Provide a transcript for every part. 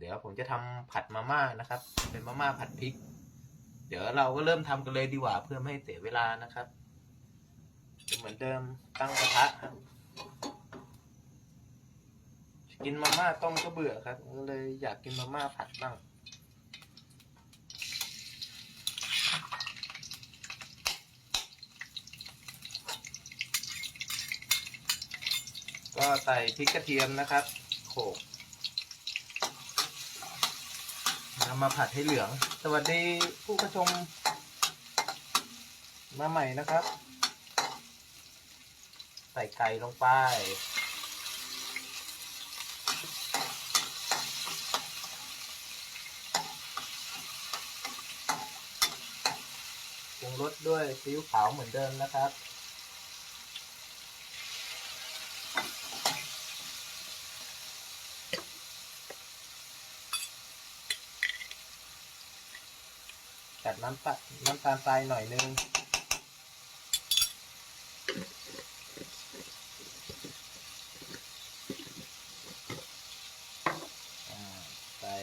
เดี๋ยวผมจะทำผัดมาม่านะครับ เป็นมาม่าผัดพริก เดี๋ยวเราก็เริ่มทำกันเลยดีกว่าเพื่อไม่ให้เสียเวลานะครับ เหมือนเดิมตั้งกระทะครับกินมาม่าต้มก็เบื่อครับก็เลยอยากกินมาม่าผัดบ้างก็ใส่พริกกระเทียมนะครับ โขลก นำมาผัดให้เหลือง สวัสดีผู้กระชม มาใหม่นะครับ ใส่ไก่ลงไป ปรุงรสด้วยซีอิ๊วขาวเหมือนเดิมนะครับ จัดน้ำตาน้ำตาลทรายหน่อยนึง ใส่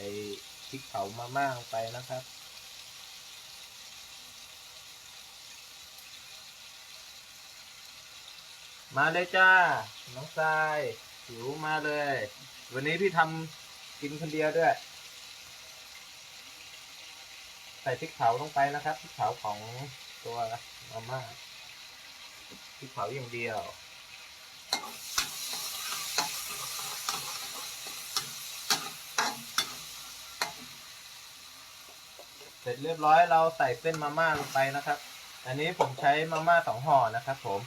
พริกเผามาม่าลงไปนะครับ มาเลยจ้า น้องทรายหิวมาเลย วันนี้พี่ทำกินคนเดียวด้วย ใส่พริกเผาลงไปนะครับพริกเผาของตัวมาม่าพริกเผาอย่างเดียวเสร็จเรียบร้อยเราใส่เส้นมาม่าลงไปนะครับ อันนี้ผมใช้มาม่าสองห่อนะครับผม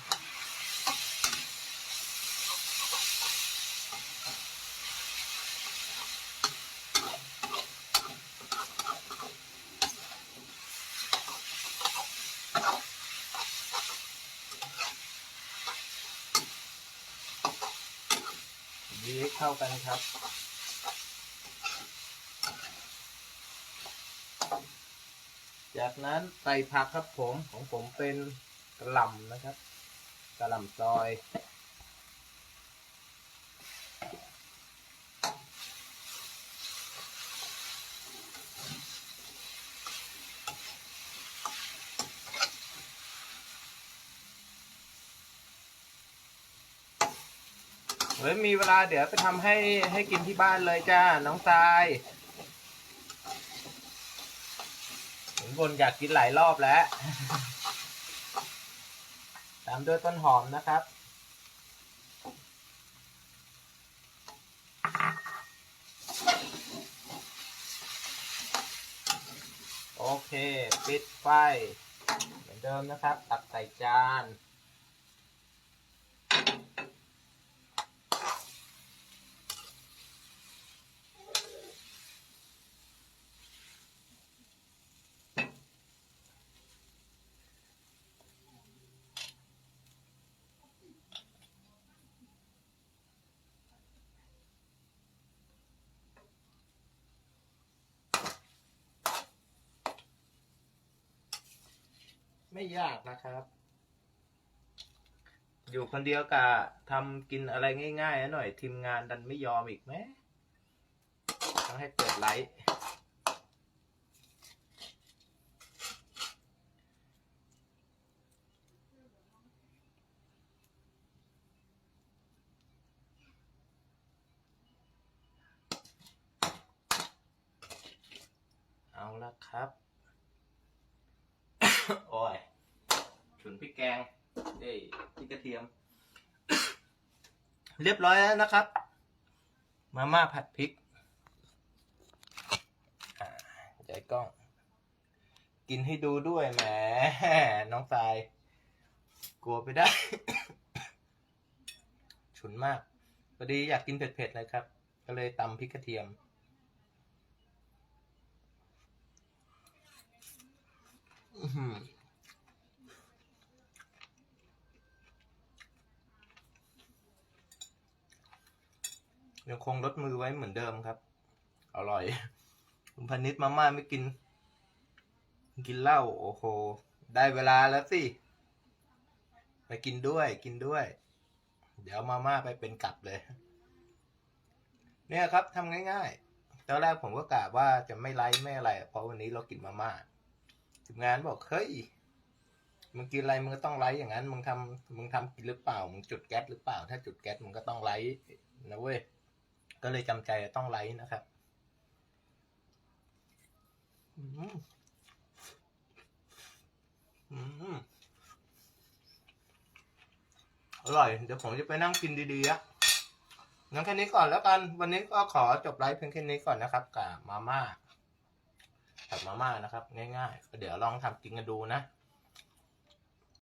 ยีเข้ากันครับ จากนั้นใส่ผักครับผมของผมเป็นกระหล่ำนะครับกระหล่ำซอย เฮ้ยมีเวลาเดี๋ยวไปทำให้ให้กินที่บ้านเลยจ้า น้องทรายเห็นบนอยากกินหลายรอบแล้ว ตามด้วยต้นหอมนะครับ โอเค ปิดไฟ เหมือนเดิมนะครับ ตักใส่จาน ไม่ยากนะครับ อยู่คนเดียวกะทำกินอะไรง่ายๆหน่อย ทีมงานดันไม่ยอมอีกไหมต้องให้เปิดไลท์เอาละครับ โอ้ย ฉุนพริกแกงเอ้ยพริกกระเทียม เรียบร้อยแล้วนะครับ มาม่าผัดพริกใจกล้อง กินให้ดูด้วยแหมน้องทราย กลัวไปได้ ฉุนมากพอดีอยากกินเผ็ดๆเลยครับ ก็เลยตำพริกกระเทียมอือหือ ยังคงลดมือไว้เหมือนเดิมครับ อร่อย คุณพนิษมาม่าไม่กิน กินเหล้าโอ้โห ได้เวลาแล้วสิ ไปกินด้วยกินด้วย เดี๋ยวมาม่าไปเป็นกลับเลย เนี่ยครับทำง่ายๆ ตอนแรกผมก็กะว่าจะไม่ไลฟ์ไม่อะไร เพราะวันนี้เรากินมาม่าทีมงานบอกเฮ้ยมึงกินอะไรมึงก็ต้องไลฟ์อย่างนั้น มึงทำมึงทำกินหรือเปล่า มึงจุดแก๊สหรือเปล่า ถ้าจุดแก๊สมึงก็ต้องไลฟ์นะเว้ย ก็เลยจำใจต้องไลฟ์นะครับอืมอืมอร่อย เดี๋ยวผมจะไปนั่งกินดีๆอะงั้นแค่นี้ก่อนแล้วกัน วันนี้ก็ขอจบไลฟ์เพียงแค่นี้ก่อนนะครับ กับมาม่ากับมาม่านะครับ ง่ายๆ เดี๋ยวลองทำกินกันดูนะ